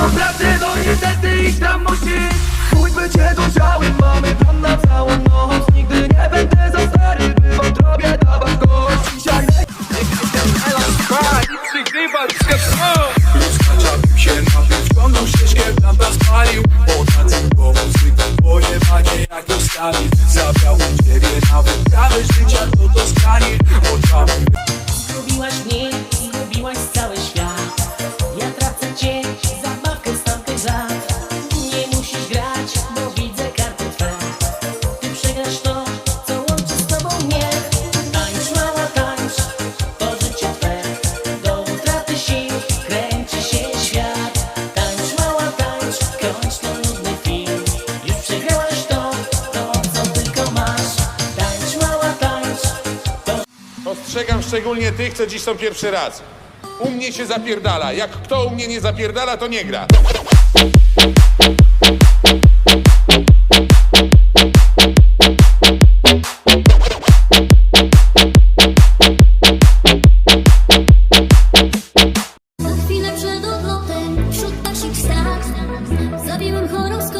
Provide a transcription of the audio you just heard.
są pracy, no niestety ich tam musi. Mój bycie dojrzałym, mamy plan na całą noc. Nigdy nie będę za stary, by wątrobie dawać gość Dzisiaj Rozkaczał się napił, wciągnął ścieżkę, blanta spalił Potacy głową zwykle pojebanie jak dostali Zabrał Ostrzegam szczególnie tych, co dziś są pierwszy raz. U mnie się zapierdala. Jak kto u mnie nie zapierdala, to nie gra. Za chwilę